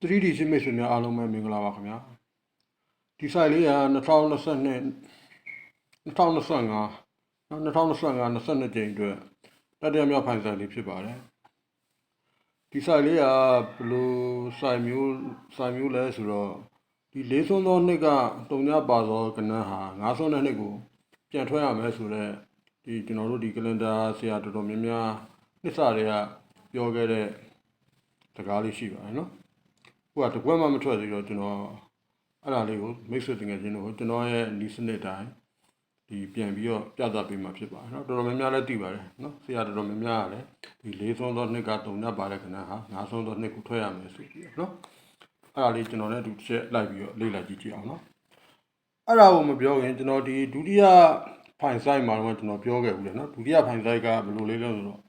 3D ရှင်းမိတ်ဆွေများအားလုံးပဲမင်္ဂလာပါခင်ဗျာဒီ site လေးက2022 2025နော်2025 22ကြိမ်အတွက်တတိယမြောက်ဖိုင် site လေးဖြစ်ပါတယ်ဒီ site လေးကဘယ်လို site မျိုး site မျိုးလဲဆိုတော့ဒီလေးဆုံးသောနှစ်ကတုံညပါသောကဏ္ဍဟာငါးဆုံးတဲ့နှစ်ကိုပြန်ထွက်ရမယ်ဆိုတော့ဒီကျွန်တော်တို့ဒီ calendar ဆရာတော်တော်များများနှစ်စတွေကပြောခဲ့တဲ့စကားလေးရှိပါတယ်နော် ဟိုကတကွက်မှမထွက်သေးတော့ကျွန်တော်အဲ့ဒါလေးကိုမိတ်ဆွေတင်ငယ်ချင်းတို့ကိုကျွန်တော်ရဲ့ဒီစနစ်တိုင်းဒီပြန်ပြီးတော့ပြသပေးမှာဖြစ်ပါတယ်เนาะတော်တော်များများလည်းသိပါတယ်เนาะဆရာတော်တော်များများကလည်းဒီလေးဆုံးသောနှစ်ကတုံညပါတဲ့ခဏဟာငါးဆုံးသောနှစ်ကိုထွက်ရမယ်ဆိုပြီးတော့เนาะအဲ့ဒါလေးကျွန်တော်လည်းဒီတစ်ချက်လိုက်ပြီးတော့လေ့လာကြည့်ကြည့်အောင်เนาะအဲ့ဒါကိုမပြောခင်ကျွန်တော်ဒီဒုတိယဖိုင်ဆိုင်မှာတော့ကျွန်တော်ပြောခဲ့ဘူးလေเนาะဒုတိယဖိုင်ဆိုင်ကဘယ်လိုလေးလဲဆိုတော့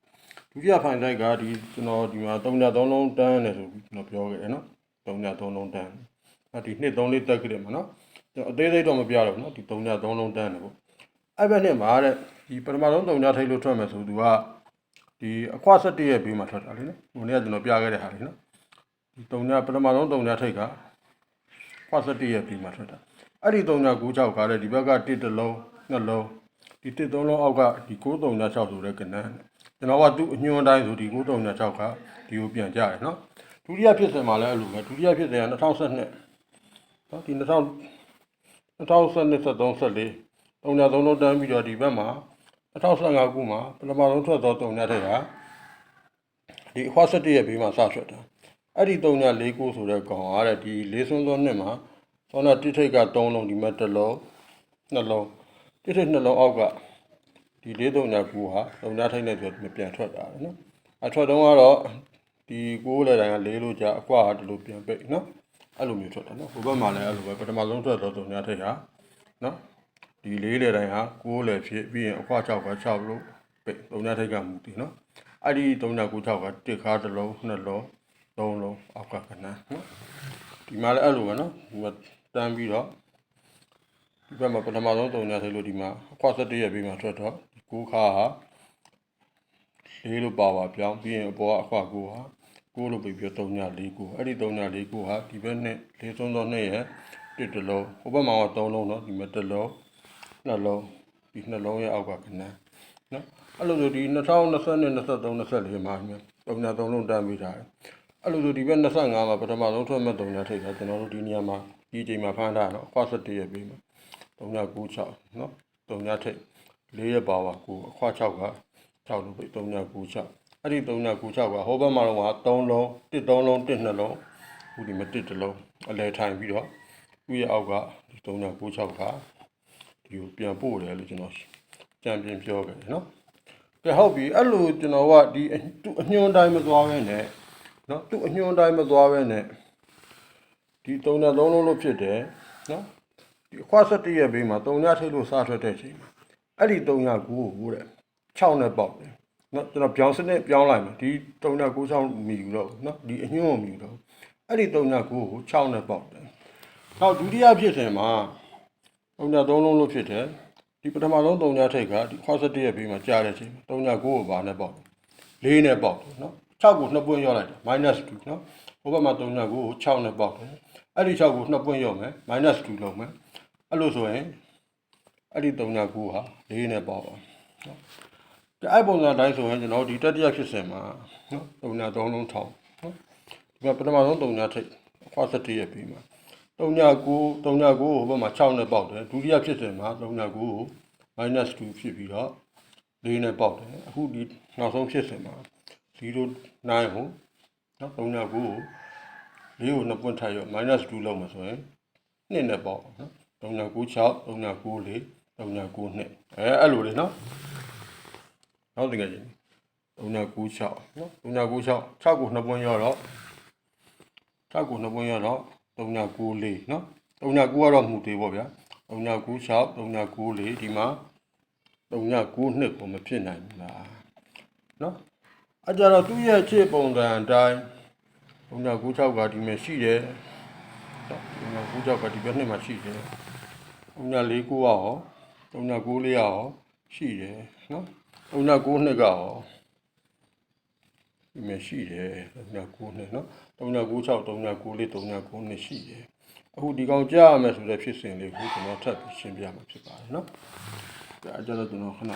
ဒုတိယဖိုင်ဆိုင်ကဒီကျွန်တော်ဒီမှာ3ည3လုံးတန်းတယ်ဆိုပြီးကျွန်တော်ပြောခဲ့တယ်เนาะ 3ည3လုံးတန်းအဲ့ဒီနှစ်3လေးတက်ကြတယ်မနော်ကျွန်တော်အသေးစိတ်တော့မပြတော့ဘူးနော်ဒီ3ည3လုံးတန်းတယ်ပေါ့အဲ့ဘက်နှစ်မှာတဲ့ဒီပထမဆုံး3ညထိတ်လို့ထွက်မယ်ဆိုသူကဒီအခွ7ရဲ့ဘေးမှာထွက်တာလေနော်ဟိုနေ့ကကျွန်တော်ပြခဲ့တဲ့ဟာလေနော်ဒီ3ညပထမဆုံး3ညထိတ်ကခွ7ရဲ့ဘေးမှာထွက်တာအဲ့ဒီ3ည96ကားတဲ့ဒီဘက်က1တစ်လုံး2လုံးဒီ1 3လုံးအောက်ကဒီ9 3ည6ဆိုတဲ့ကဏ္ဍကျွန်တော်ကသူ့အညွှန်းတိုင်းဆိုဒီ9 3ည6ကဒီကိုပြန်ကြတယ်နော် ဒုတိယဖြစ်စဉ်မှာလည်းအဲ့လိုပဲဒုတိယဖြစ်စဉ်က2012နော်ဒီ2000 2012 13 14တုံညာသုံးလုံးတန်းပြီးတော့ဒီဘက်မှာ2015ခုမှာပထမဆုံးထွက်သောတုံညာတဲ့ကဒီအခွား7ရဲ့ဘေးမှာစထွက်တာအဲ့ဒီတုံညာ၄ခုဆိုတဲ့ကောင်အားတဲ့ဒီလေးစွန်းသောနှစ်မှာသောနာတိထိတ်က3လုံးဒီမှာတစ်လုံးနှလုံးတိထိတ်နှလုံးအောက်ကဒီလေးတုံညာကူဟာတုံညာထိတ်နဲ့ဆိုပြန်ထွက်တာနော်အထွက်တော့ကတော့ ဒီကိုးလေတိုင်းကလေးလို့ကြာအကွာကဒီလိုပြန်ပိတ်နော်အဲ့လိုမျိုးထွက်တယ်နော်ဟိုဘက်မှာလည်းအဲ့လိုပဲပထမဆုံးထွက်တော့တုံညာထိတ်ဟာနော်ဒီလေးလေတိုင်းဟာကိုးလေဖြစ်ပြီးရင်အကွာ6က6လို့ပိတ်တုံညာထိတ်ကမူတည်နော်အဲ့ဒီတုံညာကို6ကတစ်ခါတစ်လုံးနှစ်လုံးသုံးလုံးအောက်ကကနန်းနော်ဒီမှာလည်းအဲ့လိုပဲနော်ဒီမှာတန်းပြီးတော့ဒီဘက်မှာပထမဆုံးတုံညာထိတ်လို့ဒီမှာအကွာ7ရဲ့ပြီးမှာထွက်တော့ဒီကိုးခါဟာ လေးလို့ပါပါပြောင်းပြီးရင်အပေါ်ကအခွာကိုဟာကိုလို့ပြပြ3ည4ကိုအဲ့ဒီ3ည4ကိုဟာဒီဘက်နဲ့လေးဆုံးသောနှစ်ရဲ့တစ်တလုံးဟိုဘက်မှာက3လုံးเนาะဒီမှာတစ်လုံးနှစ်လုံးဒီနှစ်လုံးရဲ့အောက်ကခဏနော်အဲ့လိုဆိုဒီ2020နဲ့23 24မှာမြ3ည3လုံးတန်းပြီးထားတယ်အဲ့လိုဆိုဒီဘက်25မှာပထမဆုံးထွက်မဲ့3ညထိတ်တာကျွန်တော်တို့ဒီနေရာမှာဒီချိန်မှာဖမ်းထားတော့အခွာ7ရဲ့ပြီးမှာ3ည96เนาะ3ညထိတ်4ရဲ့ပါဝါကိုအခွာ6က 6လို့ပြ3996အဲ့ဒီ3996ကဟိုဘက်မှာတော့3လုံး1 3လုံး1 2လုံးခုဒီမှာ1တစ်လုံးအလဲထိုင်ပြီးတော့သူ့ရဲ့အောက်ကဒီ3996ကဒီကိုပြန်ပို့တယ်လို့ကျွန်တော်ကြံပြင်းပြောခဲ့တယ်နော်ကဲဟုတ်ပြီအဲ့လိုကျွန်တော်ကဒီသူ့အညွှန်းတိုင်းမသွားဘဲနဲ့နော်သူ့အညွှန်းတိုင်းမသွားဘဲနဲ့ဒီ39လုံးလုံးလို့ဖြစ်တယ်နော်ဒီအခွာ7ရဲ့ဘေးမှာ3ညထိတ်လို့စားထွက်တဲ့ချိန်မှာအဲ့ဒီ3ညကိုကိုတဲ့ 6နဲ့ပေါက်တယ်နော်ကျွန်တော်ပြောင်းစနစ်ပြောင်းလိုက်မယ်ဒီ3996မီယူတော့နော်ဒီအညွှန်းမီယူတော့အဲ့ဒီ39ကို6နဲ့ပေါက်တယ်နောက်ဒုတိယဖြစ်တယ်မှာ39လုံးလို့ဖြစ်တယ်ဒီပထမဆုံး39ထိတ်ကဒီခွာ7ရဲ့ဘေးမှာကြားတဲ့ချိန်39ကိုဘာနဲ့ပေါက်လဲ4နဲ့ပေါက်တယ်နော်6ကို2ပွင့်ရောလိုက်တယ် -2 နော်ဟိုဘက်မှာ39ကို6နဲ့ပေါက်တယ်အဲ့ဒီ6ကို2ပွင့်ရောမယ် -2 လုံးမယ်အဲ့လိုဆိုရင်အဲ့ဒီ39ဟာ4နဲ့ပေါက်ပါနော်ဒီ အဲ့ပုံစံတိုင်းဆိုရင်ကျွန်တော်ဒီတတိယဖြစ်စဉ်မှာနော်3လုံးထောင်နော်ဒီမှာပထမဆုံး3ထိတ်အခွာ7ရဲ့ပြီးမှာ39 39ကိုဟိုဘက်မှာ6နဲ့ပေါက်တယ်ဒုတိယဖြစ်စဉ်မှာ39ကို -2 ဖြစ်ပြီးတော့4နဲ့ပေါက်တယ်အခုဒီနောက်ဆုံးဖြစ်စဉ်မှာ09ကိုနော်39ကို4ကို2ပွင့်ထပ်ရော -2 လောက်မှာဆိုရင်2နဲ့ပေါက်နော်3996 3994 3992အဲအဲ့လိုလေနော် နောက်တင်ကြည့်3996နော်3996 6ကို2ပွင့်ရောတော့6ကို2ပွင့်ရောတော့3994နော်39ကတော့မှုသေးပေါ့ဗျာ3996 3994ဒီမှာ3992ကိုမဖြစ်နိုင်ဘူးလားနော်အကြတော့သူ့ရဲ့ခြေပုံစံအတိုင်း3996ကဒီမှာရှိတယ်နော်3996ကဒီဘက်နှစ်မှာရှိတယ်3949ရော3994ရောရှိတယ်နော် 3992ကရောဒီမှာရှိတယ်39နဲ့နော်3996 3994 39နဲ့ရှိတယ်အခုဒီကောင်ကြားရမယ်ဆိုတဲ့ဖြစ်စဉ်လေးကိုကျွန်တော်ထပ်ပြီးရှင်းပြမှာဖြစ်ပါတယ်နော်ဒါအကြတော့ကျွန်တော်ခဏ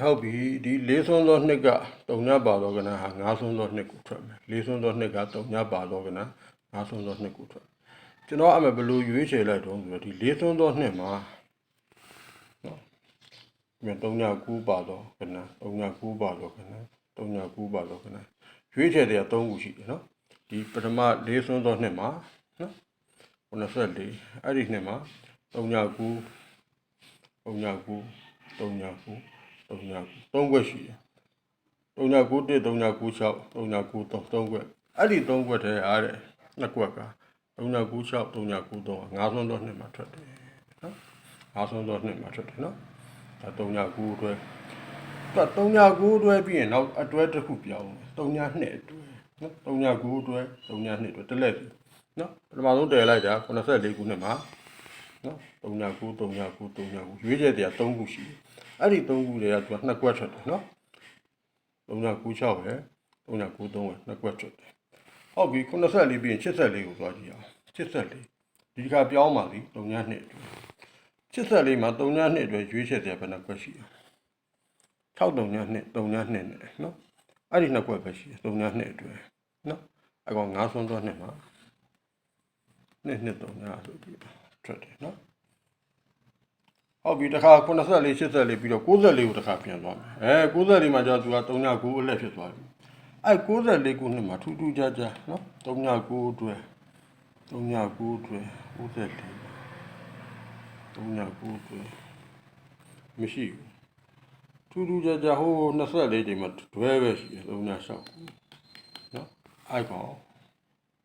ဟုတ်ပြီဒီလေးဆုံးသောနှစ်ကတုံညပါသောကဏ္ဍဟာငါးဆုံးသောနှစ်ကိုထွက်မယ်လေးဆုံးသောနှစ်ကတုံညပါသောကဏ္ဍငါးဆုံးသောနှစ်ကိုထွက်ကျွန်တော်အမှဘယ်လိုရွေးချယ်လိုက်တော့ဆိုတော့ဒီလေးဆုံးသောနှစ်မှာနော်ဒီတုံညကူပါသောကဏ္ဍတုံညကူပါသောကဏ္ဍတုံညကူပါသောကဏ္ဍရွေးချယ်တဲ့၃ခုရှိတယ်နော်ဒီပထမလေးဆုံးသောနှစ်မှာနော်94အဲ့ဒီနှစ်မှာတုံညကူတုံည ကူတုံညကူတုံညကူသုံးခွက်ရှိတယ်3991 3996 3993သုံးခွက်အဲ့ဒီသုံးခွက်ထဲအားတဲ့နှစ်ခွက်က3996 3993ငါးဆုံးသောနှစ်မှာထွက်တယ်နော်ငါးဆုံးသောနှစ်မှာထွက်တယ်နော်ဒါ39အတွက်ဒါ39အတွက်ပြီးရင်နောက်အတွဲတစ်ခုပြောင်းတယ်32အတွက်နော်39အတွက်32အတွက်တစ်လက်စီနော်ပထမဆုံးတည်လိုက်တာ84ခုနှစ်မှာ နော်39 39 39ရွေးချက်တရား3ခုရှိတယ်အဲ့ဒီ3ခုတွေကသူကနှစ်ခွက်ထွက်တယ်နော်3996ပဲ3993ပဲနှစ်ကွက်ထွက်တယ်ဟုတ်ပြီ94ပြီးရင်84ကိုသွားကြည့်အောင်84ဒီတစ်ခါပြောင်းပါလိ32နှစ်အတွက်84မှာ32နှစ်အတွက်ရွေးချယ်တယ်ဘယ်နှကွက်ရှိလဲ63နှစ်32နှစ်နဲ့နော်အဲ့ဒီနှစ်ကွက်ပဲရှိတယ်32နှစ်အတွက်နော်အကောင်9ဆွန်းသောနှစ်မှာနှစ်နှစ်3ဆိုပြီး ထွက်တယ်နော်ဟုတ်ပြီတစ်ခါ84 84ပြီးတော့94ကိုတစ်ခါပြန်သွားမယ်အဲ94မှာကျတော့သူက39အလက်ဖြစ်သွားပြီအဲ94ခုနှစ်မှာထူးထူးခြားခြားနော်39အတွက်39အတွက်94 39အတွက်မရှိဘူးထူးထူးခြားခြားဟို24ချိန်မှာတွဲပဲရှိတယ်36ခုနော်အိုက်ကောင်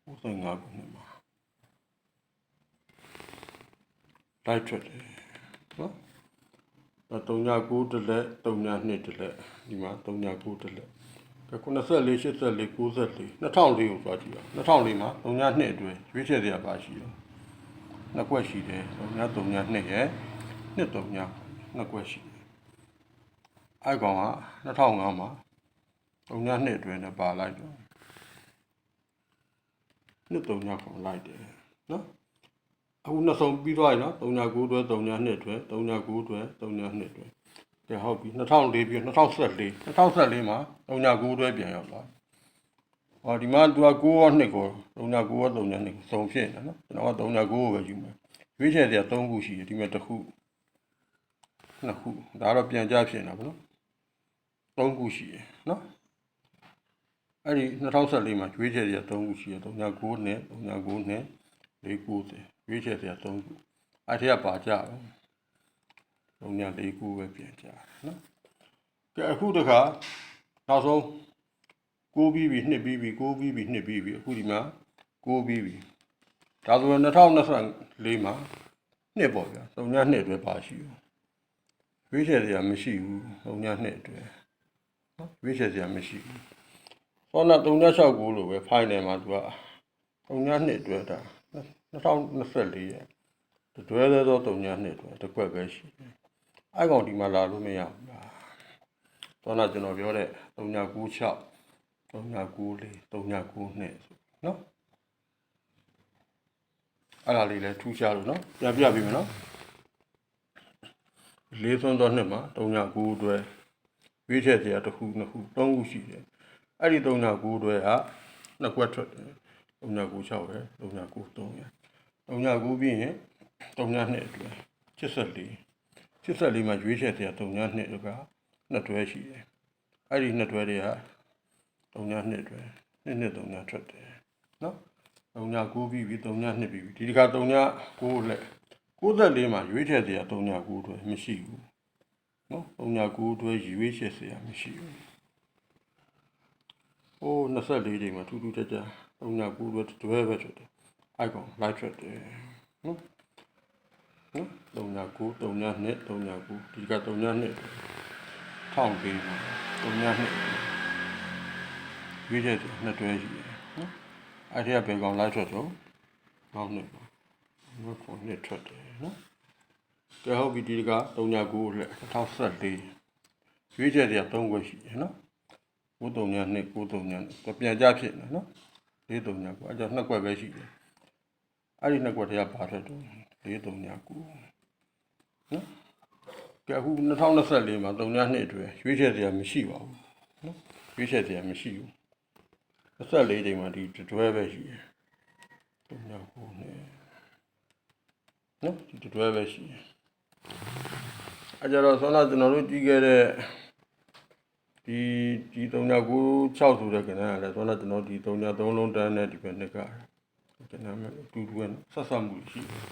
95ခုနှစ်မှာ လိုက်ထွက်တယ်နော်ဒါ39တလက်32တလက်ဒီမှာ39တလက်က94 84 94 2004ကိုသွားကြည့်အောင်2004မှာ32အတွင်းရွေးချယ်စရာပါရှိရောနှစ်ကွက်ရှိတယ်3932ရဲ့နှစ်39နှစ်ကွက်ရှိတယ်အဲကောင်က2005မှာ39အတွင်းနဲ့ပါလိုက်တော့နှစ်39ခုလိုက်တယ်နော် အခုနှစ်ဆုံးပြီးသွားပြီနော်39အတွက်39အတွက်39အတွက်39အတွက်ကဲဟုတ်ပြီ2004ပြီး2014 2014မှာ39အတွက်ပြန်ရောက်သွားဟောဒီမှာသူက9ရော2ကို39ရော39ကိုစုံဖြစ်နေနော်ကျွန်တော်က39ကိုပဲယူမယ်ရွေးချယ်စရာ3ခုရှိတယ်ဒီမှာတစ်ခုနှစ်ခုဒါတော့ပြန်ကြဖြစ်နေတာဗောနော်3ခုရှိတယ်နော်အဲ့ဒီ2014မှာရွေးချယ်စရာ3ခုရှိတယ်39နဲ့39နဲ့490 ရွေးချယ်စရာ3ခုအဲ့ထက်ကပါကြတော့လုံးညာ၄ခုပဲပြန်ကြနော်ကဲအခုတခါနောက်ဆုံး6ပြီးပြီ2ပြီးပြီ6ပြီးပြီ2ပြီးပြီအခုဒီမှာ6ပြီးပြီဒါဆိုရင်2024မှာနှစ်ပေါ့ဗျာ3ညနှစ်အတွက်ပါရှိဘူးရွေးချယ်စရာမရှိဘူး3ညနှစ်အတွက်နော်ရွေးချယ်စရာမရှိဘူးဆောနာ369လို့ပဲ final မှာသူက3ညနှစ်အတွက်ဒါ 2024ရဲ့တွဲသေးသောတုံညာနှစ်တွဲတစ်ခွက်ပဲရှိတယ်။အဲကောင်ဒီမှာလာလို့မရဘူးလား။သောနာကျွန်တော်ပြောတဲ့3996 3994 3992ဆိုနော်။အဲ့ဒါလေးလည်းထူးခြားလို့နော်။ပြန်ပြပေးမယ်နော်။လေးသွန်းသောနှစ်မှာ39တွဲရွေးချယ်စရာတစ်ခုနှစ်ခုသုံးခုရှိတယ်။အဲ့ဒီ39တွဲကနှစ်ခွက်ထွက်တယ်။3996ပဲ3993ရယ်။ 39ပြီးရင်39အတွက်84 84မှာရွေးချယ်စရာ39တို့ကနှစ်တွဲရှိတယ်။အဲ့ဒီနှစ်တွဲတွေက39အတွက်နှစ်နှစ်39ထွက်တယ်နော်39ပြီးပြီ39ပြီးပြီဒီတစ်ခါ39လက်94မှာရွေးချယ်စရာ39တွဲမရှိဘူးနော်39တွဲရွေးချယ်စရာမရှိဘူး။အိုး24ဒီမှာထူးထူးခြားခြား39တွဲတွဲပဲထွက်တယ် အိုက်ကောင်လိုက်ထွက်တယ်နော်နော်39 39 39ဒီက39ထောင်ပေးမှာ39ရွေးချက်နှစ်တွဲရှိတယ်နော်အဲ့ဒီကဘယ်ကောင်လိုက်ထွက်တော့နောက်နှစ်ပါမခုနှစ်ထွက်တယ်နော်ကဲဟုတ်ပြီဒီက39လက်2014ရွေးချက်တွေက3ခွက်ရှိတယ်နော်93နှစ်93ပြန်ကြဖြစ်နေနော်43ကွာအဲ့ကြောင့်နှစ်ကွက်ပဲရှိတယ် အဲ့ဒီနှစ်ကွက်တည်းကဘာထွက်တော့43နော်ကဲအခု2024မှာ3နှစ်အတွက်ရွေးချက်တွေကမရှိပါဘူးနော်ရွေးချက်တွေကမရှိဘူး24ချိန်မှာဒီတွဲပဲရှိတယ်39နဲ့နော်ဒီတွဲပဲရှိတယ်အဲကြတော့ဆောနာကျွန်တော်တို့ကြည့်ခဲ့တဲ့ဒီဒီ3996ဆိုတဲ့ကဏ္ဍကလည်းဆောနာကျွန်တော်ဒီ33လုံးတန်းနဲ့ဒီဘက်နှစ်က ကဏ္ဍမဲ့အတူတူကဆက်ဆက်မှုရှိတယ်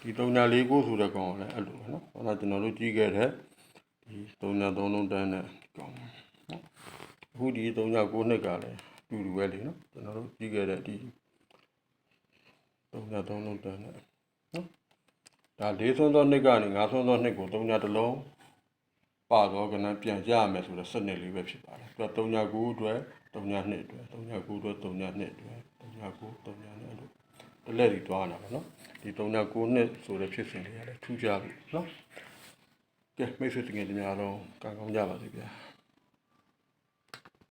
ဒီ3949ဆိုတဲ့ကောင်ကလည်းအဲ့လိုပဲနော်ဆောနာကျွန်တော်တို့ကြည့်ခဲ့တဲ့ဒီ33လုံးတန်းနဲ့ကောင်နော်အခုဒီ39နှစ်ကလည်းအတူတူပဲလေနော်ကျွန်တော်တို့ကြည့်ခဲ့တဲ့ဒီ33လုံးတန်းနဲ့ဒါလေးဆုံးသောနှစ်ကနေငါးဆုံးသောနှစ်ကို၃ညတစ်လုံးပါတော့ကနပြန်ကြရမယ်ဆိုတော့စနစ်လေးပဲဖြစ်ပါတယ်သူက၃ည9အတွက်၃ည2အတွက်၃ည9အတွက်၃ည2အတွက်၃ည9၃ည2 လို့တလက်ဒီတွားလာပါတော့ဒီ၃ည9နှစ်ဆိုတဲ့ဖြစ်စဉ်လေးရတယ်ထူးခြားပြီနော်ကဲမိတ်ဆွေတကယ်ဒီများတော့ကောင်းကောင်းကြပါစေဗျာ